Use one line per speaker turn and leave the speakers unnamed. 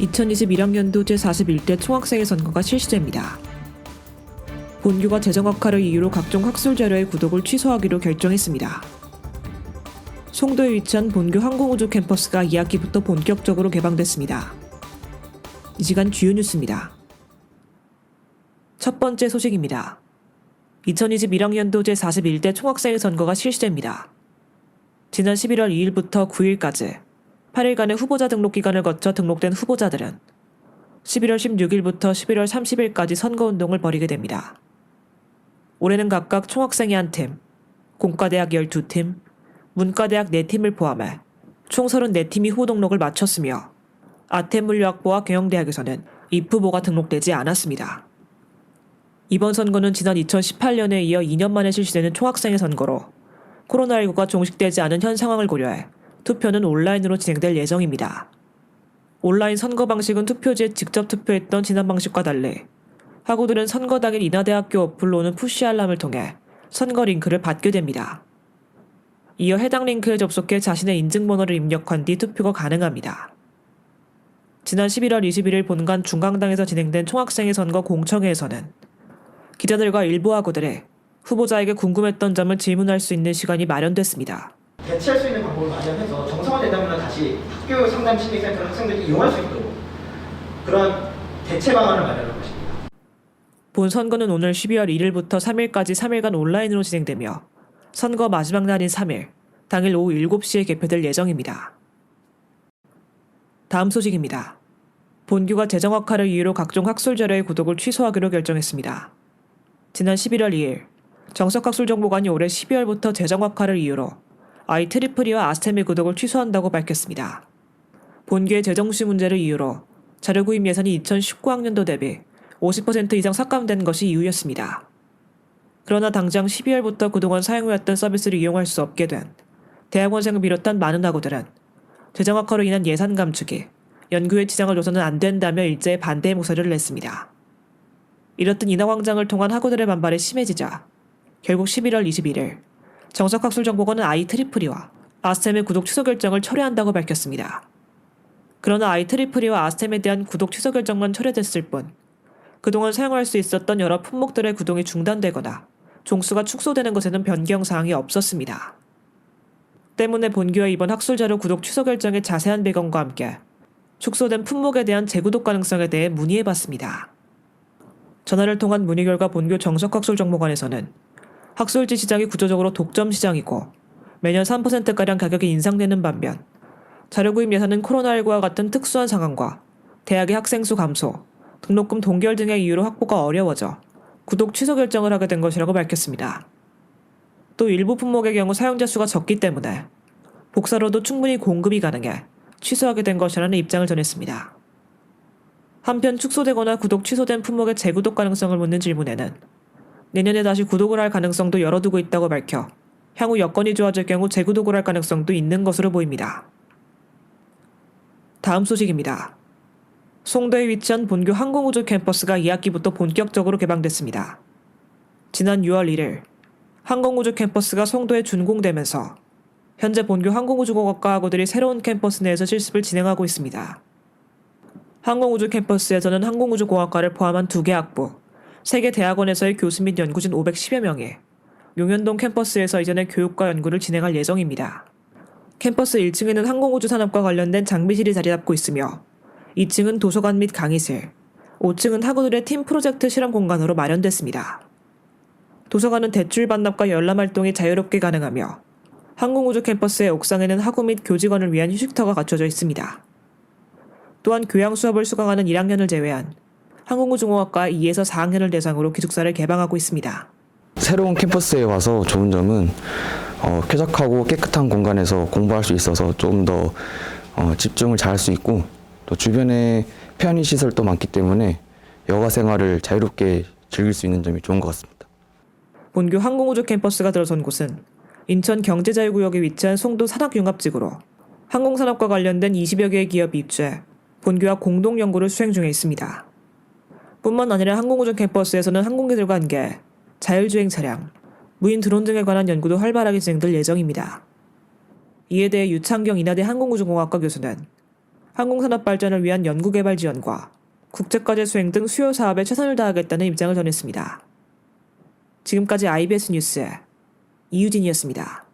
2021학년도 제41대 총학생회 선거가 실시됩니다. 본교가 재정학화를 이유로 각종 학술 자료의 구독을 취소하기로 결정했습니다. 송도에 위치한 본교 항공우주 캠퍼스가 2학기부터 본격적으로 개방됐습니다. 이 시간 주요 뉴스입니다. 첫 번째 소식입니다. 2021학년도 제41대 총학생회 선거가 실시됩니다. 지난 11월 2일부터 9일까지 8일간의 후보자 등록 기간을 거쳐 등록된 후보자들은 11월 16일부터 11월 30일까지 선거운동을 벌이게 됩니다. 올해는 각각 총학생회 한 팀, 공과대학 12팀, 문과대학 4팀을 포함해 총 34팀이 후보 등록을 마쳤으며 아태물리학부와 경영대학에서는 입 후보가 등록되지 않았습니다. 이번 선거는 지난 2018년에 이어 2년 만에 실시되는 총학생회 선거로 코로나19가 종식되지 않은 현 상황을 고려해 투표는 온라인으로 진행될 예정입니다. 온라인 선거 방식은 투표지에 직접 투표했던 지난 방식과 달리 학우들은 선거 당일 인하대학교 어플로 오는 푸시 알람을 통해 선거 링크를 받게 됩니다. 이어 해당 링크에 접속해 자신의 인증번호를 입력한 뒤 투표가 가능합니다. 지난 11월 21일 본관 중강당에서 진행된 총학생회 선거 공청회에서는 기자들과 일부 학우들의 후보자에게 궁금했던 점을 질문할 수 있는 시간이 마련됐습니다.
대체할 수 있는 방법을 마련해서 정상화되다면 다시 학교 상담 심리센터 학생들이 이용할 수 있도록 그런 대체 방안을 마련할 것입니다.
본 선거는 오늘 12월 1일부터 3일까지 3일간 온라인으로 진행되며 선거 마지막 날인 3일, 당일 오후 7시에 개표될 예정입니다. 다음 소식입니다. 본교가 재정학화를 이유로 각종 학술 자료의 구독을 취소하기로 결정했습니다. 지난 11월 2일, 정석학술정보관이 올해 12월부터 재정학화를 이유로 IEEE와 아스템의 구독을 취소한다고 밝혔습니다. 본교의 재정시 문제를 이유로 자료 구입 예산이 2019학년도 대비 50% 이상 삭감된 것이 이유였습니다. 그러나 당장 12월부터 그동안 사용해왔던 서비스를 이용할 수 없게 된 대학원생을 비롯한 많은 학우들은 재정학화로 인한 예산 감축이 연구에 지장을 줘서는 안 된다며 일제히 반대의 목소리를 냈습니다. 이렇듯 인하광장을 통한 학우들의 반발이 심해지자 결국 11월 21일 정석학술정보관은 IEEE와 아스템의 구독 취소 결정을 철회한다고 밝혔습니다. 그러나 IEEE와 아스템에 대한 구독 취소 결정만 철회됐을 뿐 그동안 사용할 수 있었던 여러 품목들의 구동이 중단되거나 종수가 축소되는 것에는 변경 사항이 없었습니다. 때문에 본교의 이번 학술자료 구독 취소 결정의 자세한 배경과 함께 축소된 품목에 대한 재구독 가능성에 대해 문의해봤습니다. 전화를 통한 문의 결과 본교 정석학술정보관에서는 학술지 시장이 구조적으로 독점 시장이고 매년 3%가량 가격이 인상되는 반면 자료 구입 예산은 코로나19와 같은 특수한 상황과 대학의 학생 수 감소, 등록금 동결 등의 이유로 확보가 어려워져 구독 취소 결정을 하게 된 것이라고 밝혔습니다. 또 일부 품목의 경우 사용자 수가 적기 때문에 복사로도 충분히 공급이 가능해 취소하게 된 것이라는 입장을 전했습니다. 한편 축소되거나 구독 취소된 품목의 재구독 가능성을 묻는 질문에는 내년에 다시 구독을 할 가능성도 열어두고 있다고 밝혀 향후 여건이 좋아질 경우 재구독을 할 가능성도 있는 것으로 보입니다. 다음 소식입니다. 송도에 위치한 본교 항공우주 캠퍼스가 2학기부터 본격적으로 개방됐습니다. 지난 6월 1일 항공우주 캠퍼스가 송도에 준공되면서 현재 본교 항공우주공학과 학우들이 새로운 캠퍼스 내에서 실습을 진행하고 있습니다. 항공우주 캠퍼스에서는 항공우주공학과를 포함한 두 개 학부, 세개 대학원에서의 교수 및 연구진 510여 명이 용현동 캠퍼스에서 이전에 교육과 연구를 진행할 예정입니다. 캠퍼스 1층에는 항공우주 산업과 관련된 장비실이 자리 잡고 있으며 2층은 도서관 및 강의실, 5층은 학우들의 팀 프로젝트 실험 공간으로 마련됐습니다. 도서관은 대출 반납과 열람 활동이 자유롭게 가능하며 항공우주 캠퍼스의 옥상에는 학우 및 교직원을 위한 휴식터가 갖춰져 있습니다. 또한 교양 수업을 수강하는 1학년을 제외한 항공우주공학과 2에서 4학년을 대상으로 기숙사를 개방하고 있습니다.
새로운 캠퍼스에 와서 좋은 점은 어, 쾌적하고 깨끗한 공간에서 공부할 수 있어서 좀 더 어, 집중을 잘 할 수 있고 또 주변에 편의 시설도 많기 때문에 여가 생활을 자유롭게 즐길 수 있는 점이 좋은 것 같습니다.
본교 항공우주 캠퍼스가 들어선 곳은 인천 경제자유구역에 위치한 송도 산학융합지구로 항공산업과 관련된 20여 개의 기업이 입주해 본교와 공동 연구를 수행 중에 있습니다. 뿐만 아니라 항공우주 캠퍼스에서는 항공기들과 함께 자율주행 차량, 무인 드론 등에 관한 연구도 활발하게 진행될 예정입니다. 이에 대해 유창경 인하대 항공우주공학과 교수는 항공산업 발전을 위한 연구개발 지원과 국제과제 수행 등 수요 사업에 최선을 다하겠다는 입장을 전했습니다. 지금까지 IBS 뉴스 이유진이었습니다.